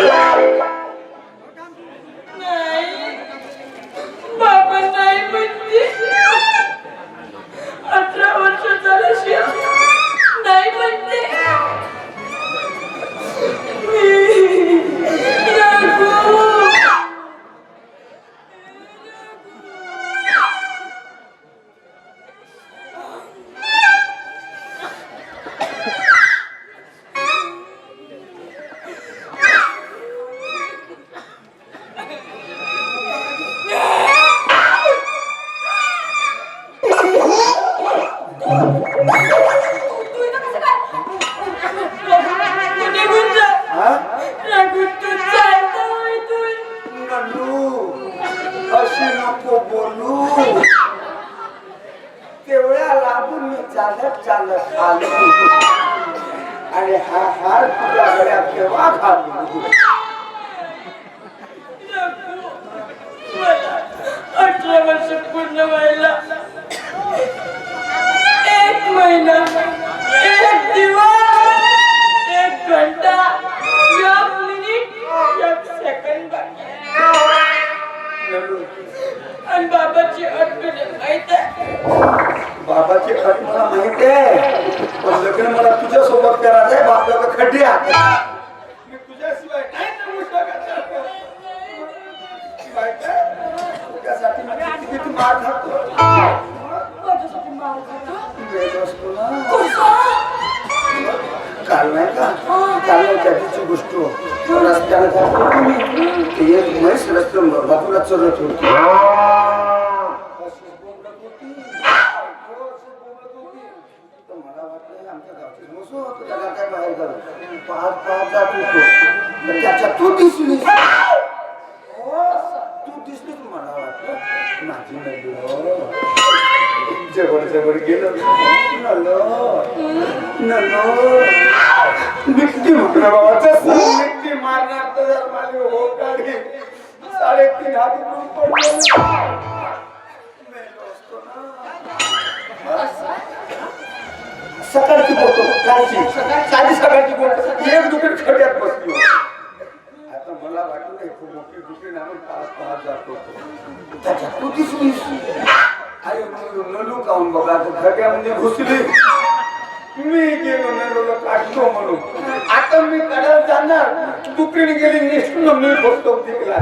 नाही इथून. नलू अशी नको बोलू. तेवढ्या लागून मी चालत चालत आलो. आणि हा हार तुझ्या गळ्यात केव्हा घालू? रघु, अठरा वर्ष पूर्ण व्हायला. एक महिना. बाबाची अट मला माहीत आहे. पण लग्न मला तुझ्या सोबत करायचं आहे खड्डे हात मी तुझ्याशिवाय नाही? तुझ्यासाठी किती मार खातो? काल का? काल नाही त्या दिवशी गोष्ट? रस्त्याला जात एक म्हैस रस्त्यावर बाजूला होती. त्याच्या दुकान आम्ही जातो त्याच्यात तू दिसलीस अरे म्हणून नलू काऊन बघा तर खड्यामध्ये घुसली मी गेलो नलूला काढतो म्हणून आता मी काढायला जाणार. तुकडीने गेली निष्ठून मी बसतो तिकला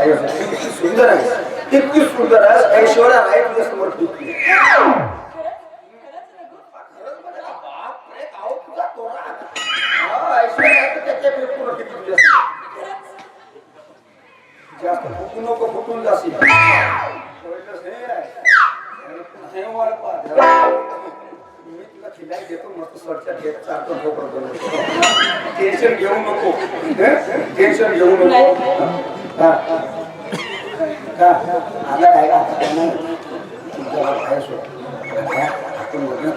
काय सुंदर आहे इतकी सुंदर आहे ऐश्वर्या आहे तुझ्या समोर. हा. जास्त फुटू नको फुटून जाशील. मी तुला देतो मस्त स्वच्छ घेत. टेन्शन घेऊ नको हं? टेन्शन घेऊ नको का? नाही. तुमच्या काय सोड. आपण लग्न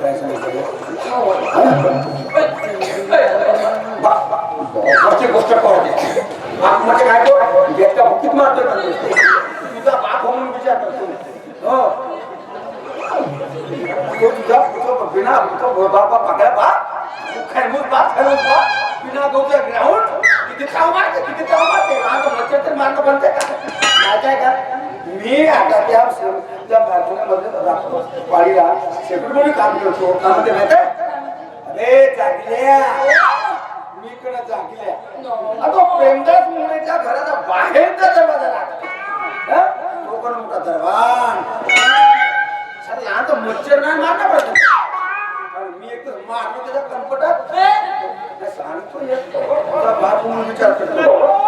गोष्ट करू दे. म्हणजे काय तो ज्याच्या भुकीत मारतो तुझा बाप हो म्हणून विचार करतो हो. तो तुझा बिना बापा पागळा बाप. खैमूस बाप खैमूस बाप. बिना गौच्या ग्राउंड तिथे चाव मारते किती चाव मारते माझं मच्छर तर मारणं बनते आहे का आहे का? मी आता त्या त्या प्रार्थनेमध्ये राहतो. वाडीला शेकडो म्हणून काम करतो. काम ते माहिती अरे जागल्या. मी इकडं जागल्या. आता प्रेमदास मुंडेच्या घराचा बाहेरचा दरवाजा लागतो. तो पण मोठा दरवान लहान तर मच्छर नाही मारणार पाहिजे मी एक मारलो त्याच्या कम्फर्टात सांगतो एक तुला हो, बाप म्हणून विचार करतो.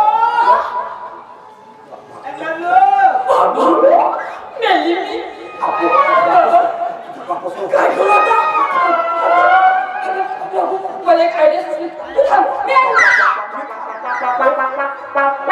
Bye.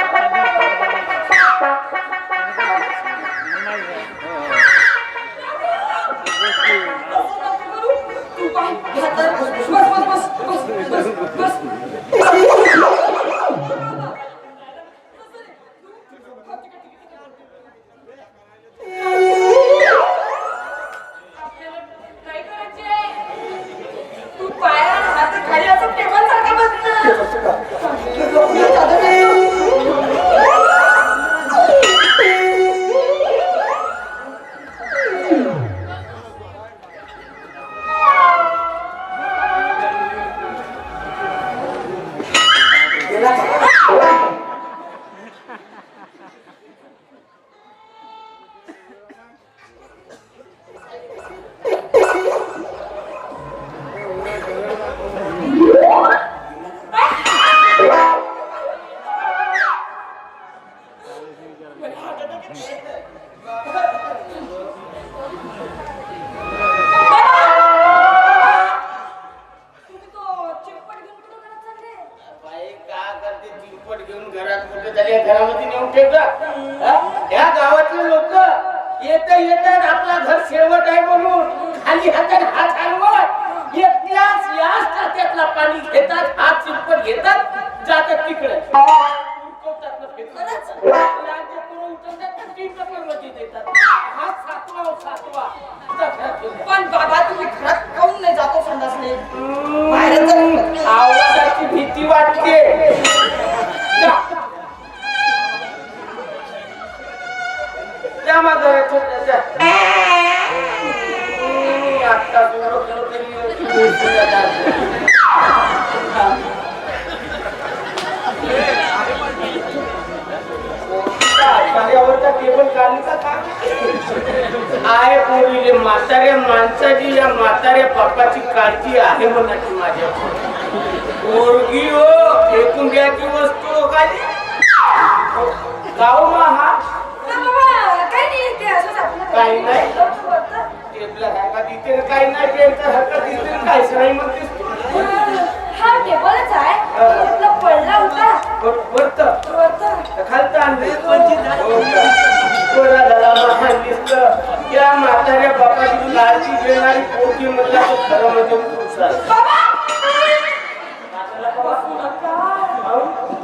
त्या म्हाताऱ्या बापाची लालची घेणारी पोरगी म्हणला तो खरं म्हणजे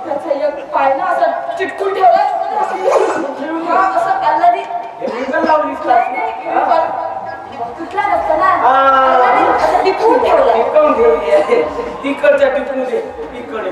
त्याचा एक पाय ना असं ना असं टिकून ठेवला टिकवून तिकडच्या टिकून दे तिकडे.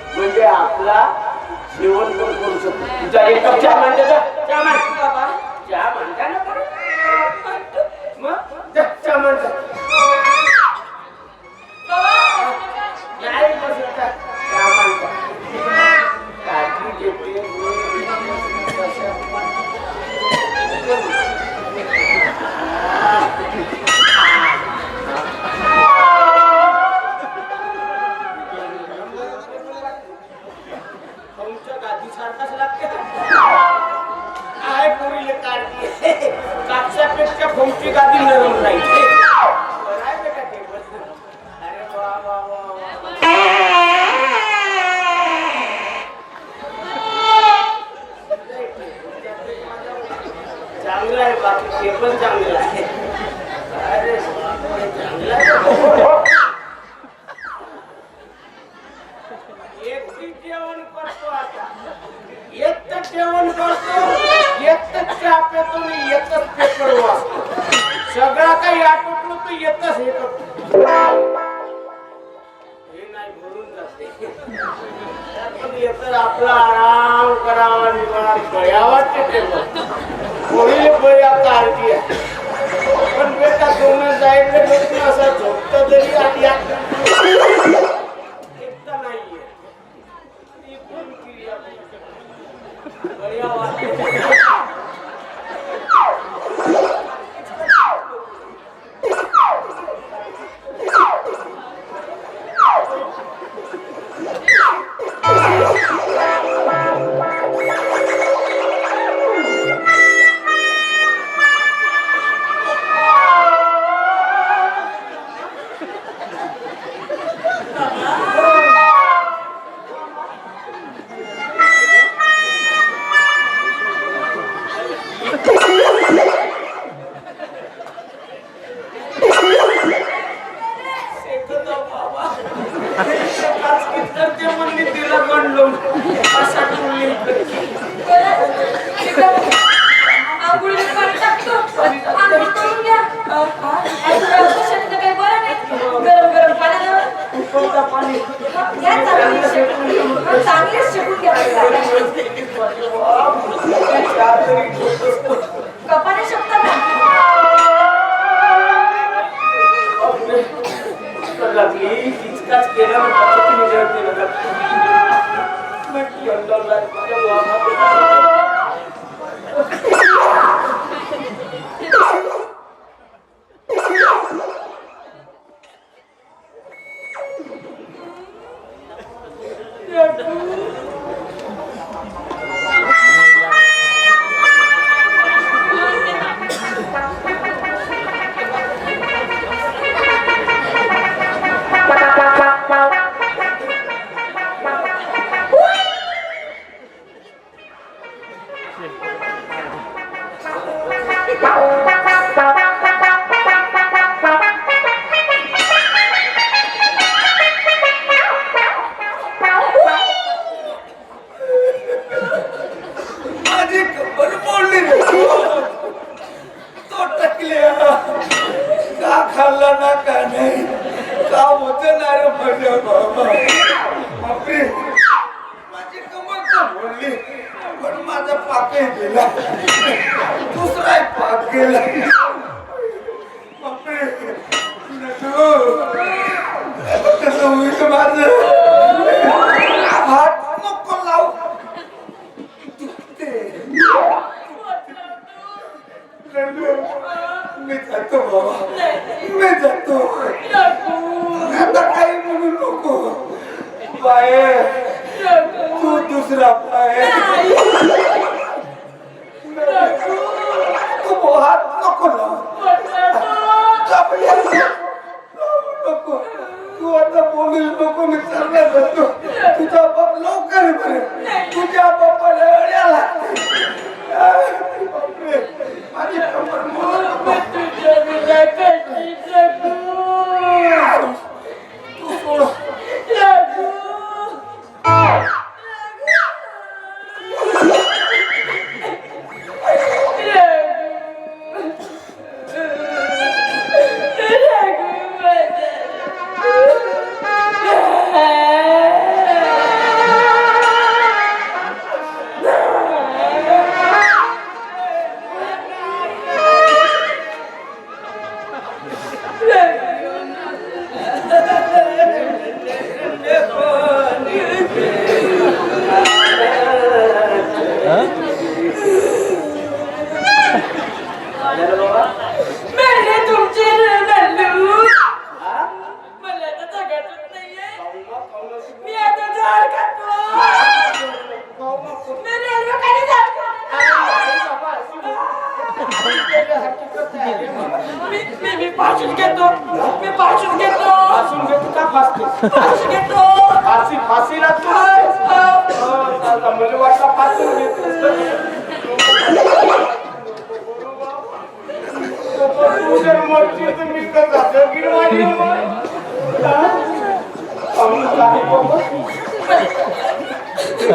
म्हणजे आपला जेवण पण करू शकतो. तुझ्या एक कप चहा मान त्याचा म्हणजे चहा मान ना मग? चहा मान 꽁지가 빛나는 나이트 我要啊。Yeah. फाशी म्हणजे वाटला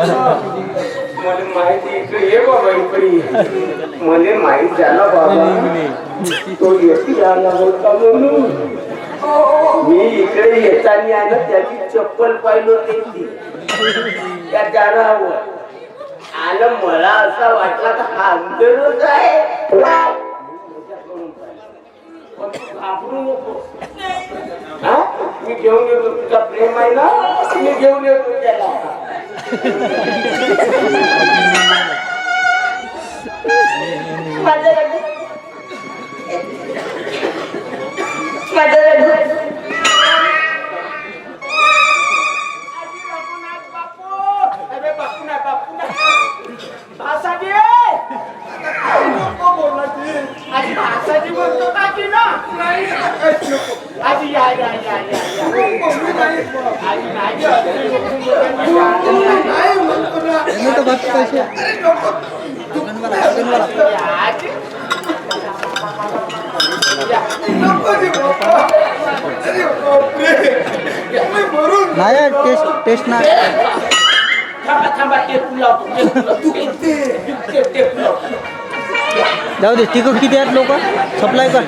मला माहिती हे बाबा इकडे मला माहीत झाला बाबा. तो येते आला बोलता म्हणून. मी इकडे येताना आहे ना त्याची चप्पल पाहिलं होती त्या दारावर. आणि मला असा वाटला तर हा अंतरच आहे. घाबरू नको. मी घेऊन येतो तुझा प्रेम आहे ना? मी घेऊन येतो त्याला. माझ्या लावतो जाऊ दे तिकट किती आहेत लोक? सप्लाय कर.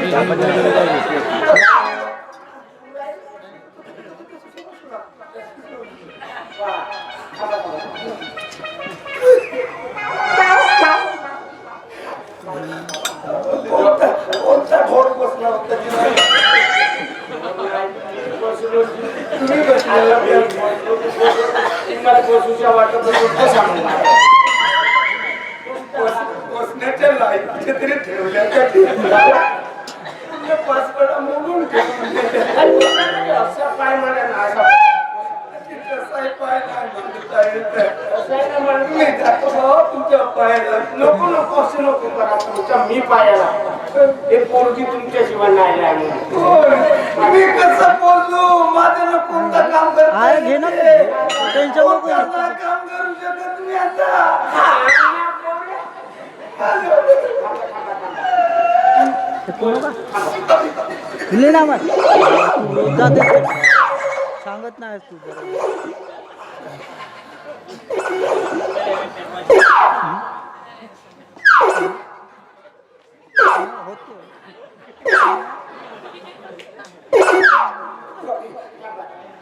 बसला बसूच्या वाटत बसण्याच्या लाईटचे तरी ठेवल्या का ते पाच वेळा मोडून असं पाय मला ना असं कसाही पाय नाही म्हणता येत. असं आहे ना मला मी जातो भावा तुमच्या पायाला. नको नको असं नको करा तुमच्या मी पायाला. हे पोरगी तुमच्याशिवाय नाही राहिली होय. मी कसं बोललो माझ्याला कोणतं काम करता? टेन्शन नको. कोणतं काम करू शकत मी आता. दिले ना मग तू. जाते सांगत नाही तू होतो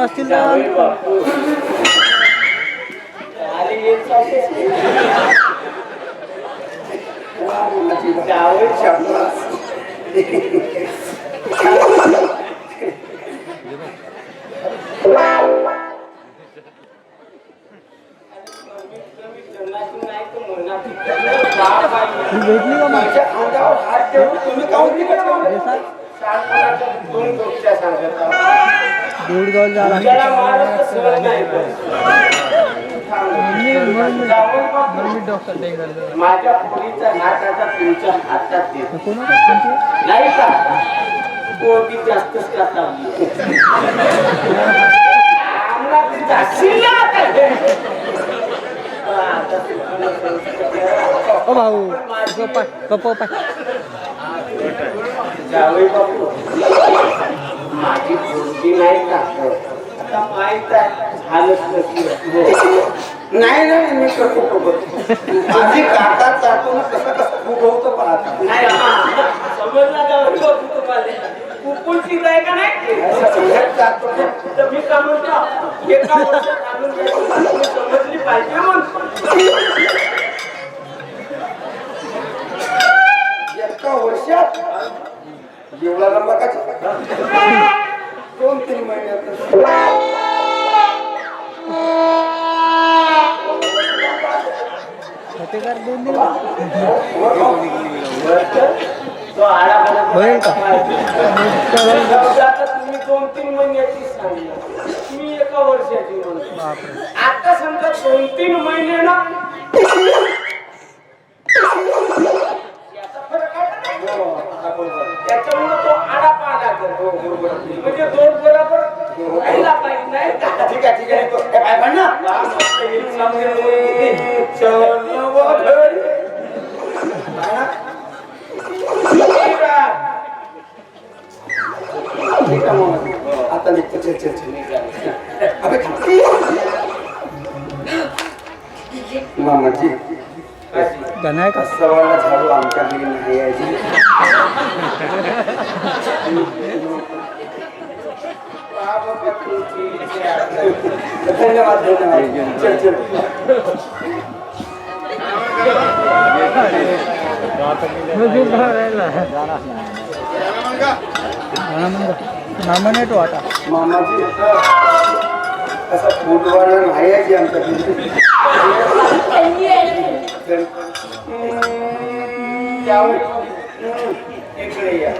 ही। भेटली का माझ्या अंगावर हात ठेवून तुम्ही काहून तिकडे ठेवले? झाला नाही माझ्या पोरीचा तुमच्या हातात नाही का पोरगी जास्तच करता भाऊ गप्पा गप्पा पाय जावई बापू. माझी नाही का? आता माहीत आहे. झालंच नसलं नाही नाही मी करतो बघतो माझी काका चाकून कसं कसं फुगवतो पाहता नाही हा. समजला का नाही. तर मी का म्हणतो? एका वर्षात? देवळाला बघाच दोन तीन महिन्यात दोन दिन होईल का तुम्ही दोन तीन महिन्याची सांगितलं मी एका वर्षाची म्हणतो आता समजा दोन तीन महिने ना नामा नाही तो आता मामाजी असा फुटवाला नाही यायची आमच्या घरी चल. इकडे या. एक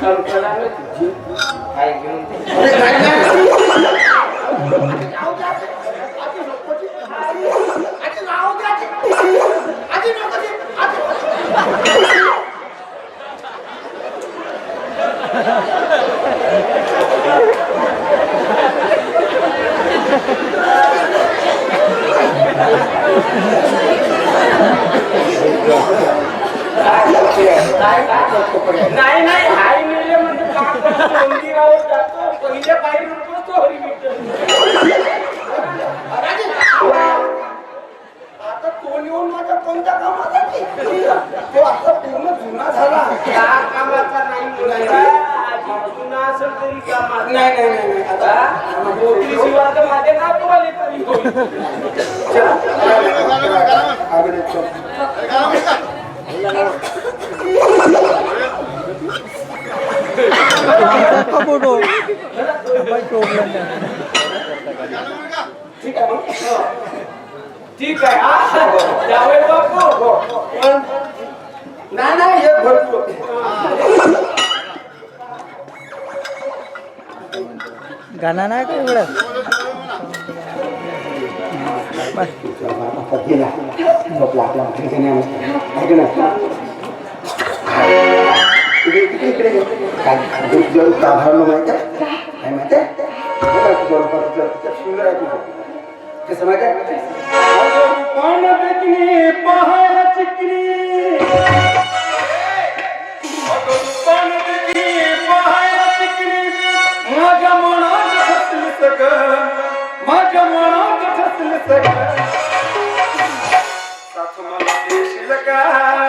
काम करा ना तुझी. काय घेऊन दे. अरे, काय नाही. नाही हाय मिळले म्हणजे पहिल्या करतो? गप लागला नाही इकडे इकडे साधारण माहिती आहे माहिती आहे सुंदर आहे तुझं कसं माहिती आहे पहाड चिकणी माझ्या मनात ठसले सगळं माझ्या मनात ठसले सगळं Bye.